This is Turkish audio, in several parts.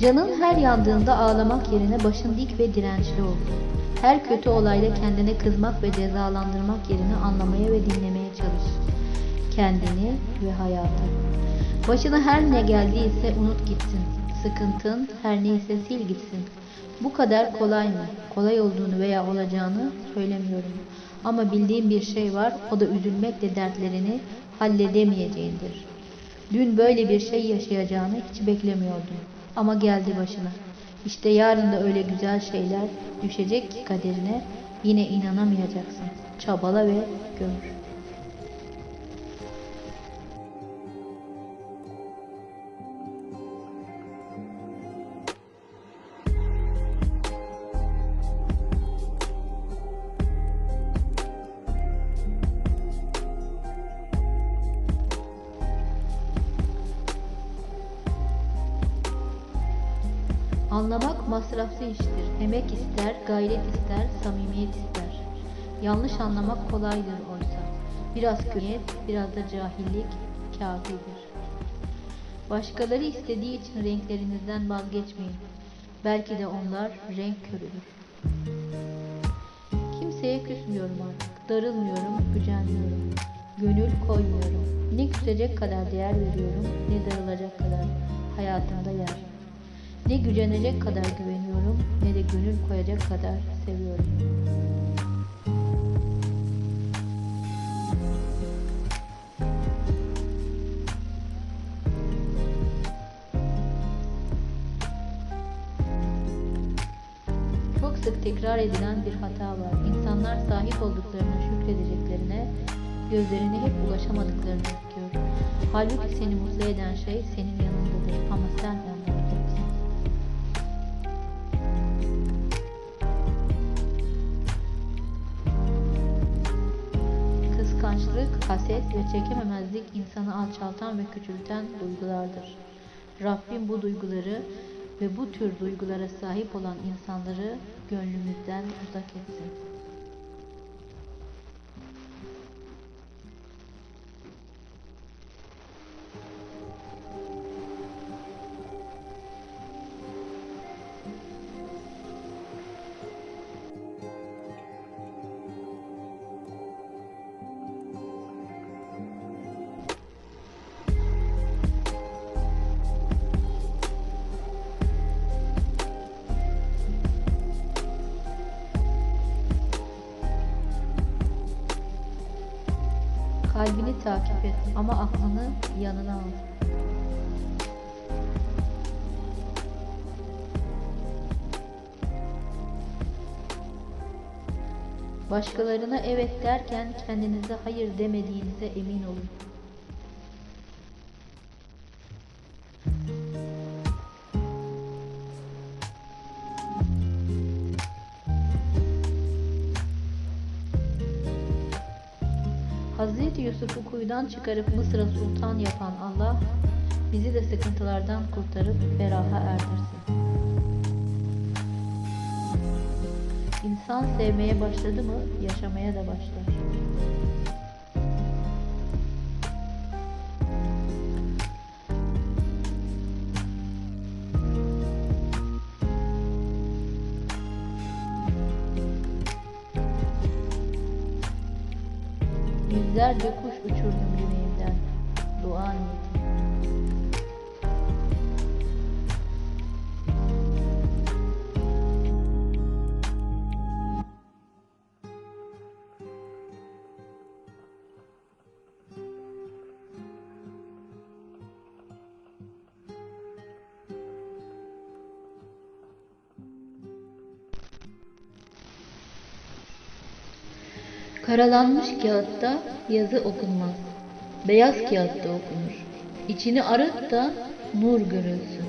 Canın her yandığında ağlamak yerine başın dik ve dirençli ol. Her kötü olayda kendine kızmak ve cezalandırmak yerine anlamaya ve dinlemeye çalış. Kendini ve hayatı. Başına her ne geldiyse unut gitsin. Sıkıntın her neyse sil gitsin. Bu kadar kolay mı? Kolay olduğunu veya olacağını söylemiyorum. Ama bildiğim bir şey var, o da üzülmekle dertlerini halledemeyeceğindir. Dün böyle bir şey yaşayacağını hiç beklemiyordum. Ama geldi başına. İşte yarın da öyle güzel şeyler düşecek ki kaderine yine inanamayacaksın. Çabala ve gör. Anlamak masraflı iştir. Emek ister, gayret ister, samimiyet ister. Yanlış anlamak kolaydır oysa. Biraz kötülük, biraz da cahillik kafidir. Başkaları istediği için renklerinizden vazgeçmeyin. Belki de onlar renk körüdür. Kimseye küsmüyorum artık. Darılmıyorum, gücenmiyorum. Gönül koymuyorum. Ne küsecek kadar değer veriyorum, ne darılacak kadar hayatımda yer. Ne gücenecek kadar güveniyorum, ne de gönül koyacak kadar seviyorum. Çok sık tekrar edilen bir hata var. İnsanlar sahip olduklarına şükredeceklerine, gözlerini hep ulaşamadıklarını dikiyor. Halbuki seni mutlu eden şey senin Kıskançlık, haset ve çekememezlik insanı alçaltan ve küçülten duygulardır. Rabbim bu duyguları ve bu tür duygulara sahip olan insanları gönlümüzden uzak etsin. Ama aklını yanına al. Başkalarına evet derken kendinize hayır demediğinize emin olun. Hazreti Yusuf'u kuyudan çıkarıp Mısır'a sultan yapan Allah, bizi de sıkıntılardan kurtarıp feraha erdirsin. İnsan sevmeye başladı mı, yaşamaya da başlar. Yüzlerce kuş uçurdum Karalanmış kağıtta yazı okunmaz. Beyaz kağıtta okunur. İçini arıt da nur görülsün.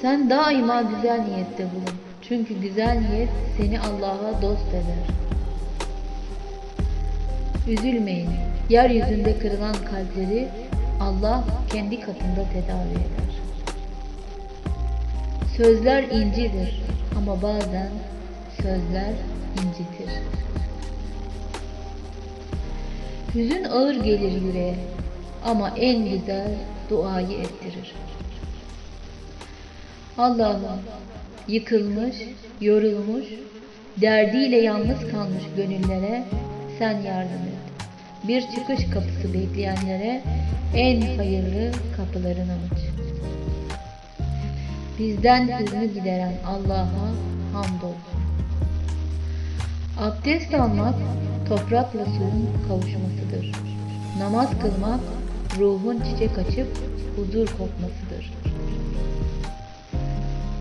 Sen daima güzel niyette bulun. Çünkü güzel niyet seni Allah'a dost eder. Üzülmeyin. Yeryüzünde kırılan kalpleri Allah kendi katında tedavi eder. Sözler incidir ama bazen sözler incitir. Hüzün ağır gelir yüreğe ama en güzel duayı ettirir. Allah'ım yıkılmış, yorulmuş, derdiyle yalnız kalmış gönüllere sen yardım et. Bir çıkış kapısı bekleyenlere en hayırlı kapılarını aç. Bizden hüznü gideren Allah'a hamdolsun. Abdest almak toprakla suyun kavuşmasıdır. Namaz kılmak ruhun çiçek açıp huzur kopmasıdır.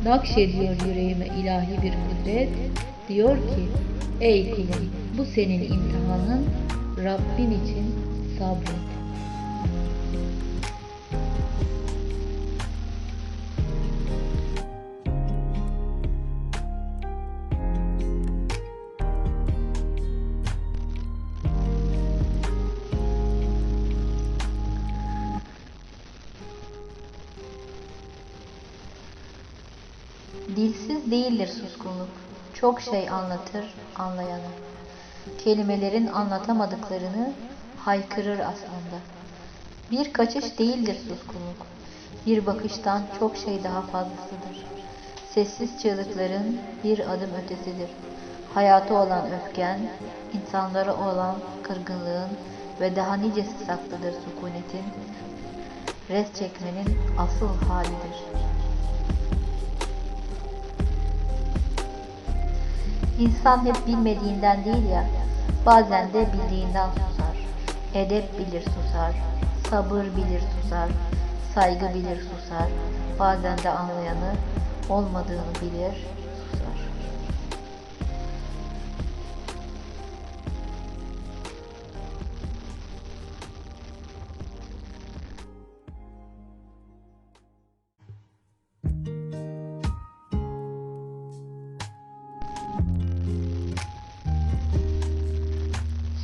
Nakşediyor yüreğime ilahi bir kudret. Diyor ki ey kulum bu senin imtihanın Rabbin için sabret. Değildir suskunluk. Çok şey anlatır anlayana. Kelimelerin anlatamadıklarını haykırır aslında. Bir kaçış değildir suskunluk. Bir bakıştan çok şey daha fazlasıdır. Sessiz çığlıkların bir adım ötesidir. Hayatı olan öfken, insanlara olan kırgınlığın ve daha nicesi saklıdır sükunetin, res çekmenin asıl halidir. İnsan hep bilmediğinden değil ya, bazen de bildiğinden susar. Edep bilir susar, sabır bilir susar, saygı bilir susar. Bazen de anlayanı olmadığını bilir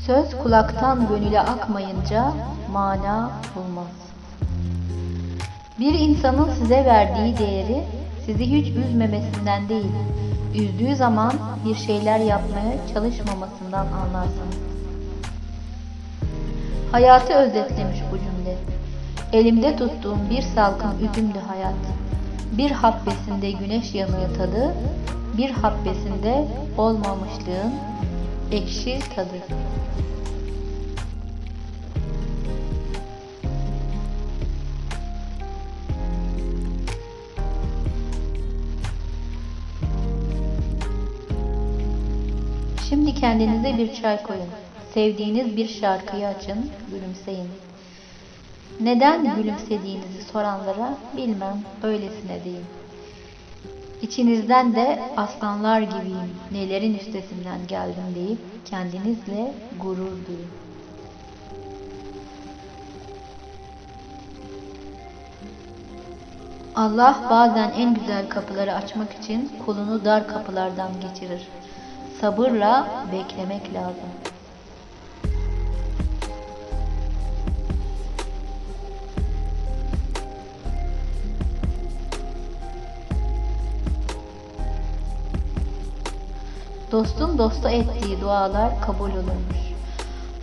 Söz kulaktan gönüle akmayınca mana bulmaz. Bir insanın size verdiği değeri sizi hiç üzmemesinden değil, üzdüğü zaman bir şeyler yapmaya çalışmamasından anlarsınız. Hayatı özetlemiş bu cümle. Elimde tuttuğum bir salkım üzümdü hayat. Bir habbesinde güneş yanığı tadı, bir habbesinde olmamışlığın ekşi tadı. Şimdi kendinize bir çay koyun. Sevdiğiniz bir şarkıyı açın, gülümseyin. Neden gülümsediğinizi soranlara bilmem, öylesine deyin. İçinizden de aslanlar gibiyim, nelerin üstesinden geldim deyip kendinizle gurur duyun. Allah bazen en güzel kapıları açmak için kulunu dar kapılardan geçirir. Sabırla beklemek lazım. Dostun dosta ettiği dualar kabul olunmuş.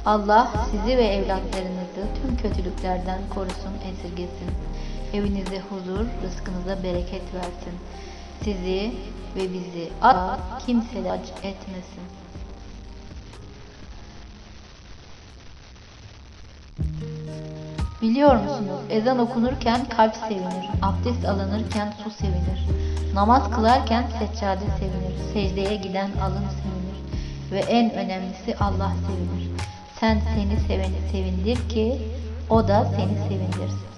Allah sizi ve evlatlarınızı tüm kötülüklerden korusun, esirgesin. Evinize huzur, rızkınıza bereket versin. Sizi ve bizi asla kimseler etmesin. Biliyor musunuz? Ezan okunurken kalp sevinir, abdest alınırken su sevinir, namaz kılarken seccade sevinir, secdeye giden alın sevinir ve en önemlisi Allah sevinir. Sen seni seveni sevindir ki o da seni sevindirsin.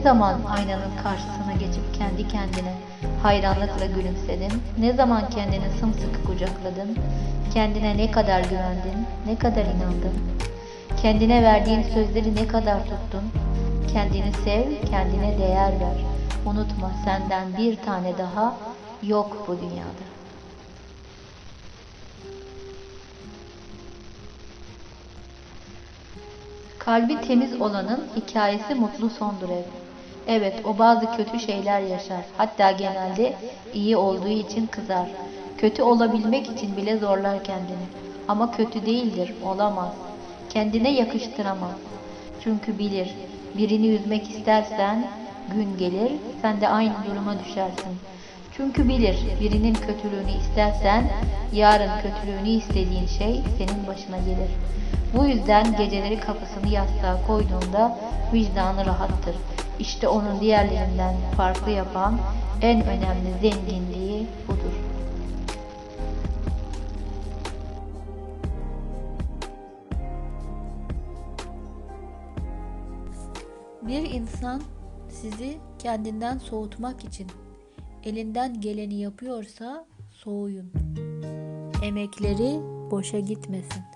Ne zaman aynanın karşısına geçip kendi kendine hayranlıkla gülümsedin? Ne zaman kendini sımsıkı kucakladın? Kendine ne kadar güvendin? Ne kadar inandın? Kendine verdiğin sözleri ne kadar tuttun? Kendini sev, kendine değer ver. Unutma senden bir tane daha yok bu dünyada. Kalbi temiz olanın hikayesi mutlu sondur hep. Evet, o bazı kötü şeyler yaşar. Hatta genelde iyi olduğu için kızar. Kötü olabilmek için bile zorlar kendini. Ama kötü değildir, olamaz. Kendine yakıştıramaz. Çünkü bilir, birini üzmek istersen gün gelir, sen de aynı duruma düşersin. Çünkü bilir, birinin kötülüğünü istersen yarın kötülüğünü istediğin şey senin başına gelir. Bu yüzden geceleri kafasını yastığa koyduğunda vicdanı rahattır. İşte onun diğerlerinden farklı yapan en önemli zenginliği budur. Bir insan sizi kendinden soğutmak için elinden geleni yapıyorsa soğuyun. Emekleri boşa gitmesin.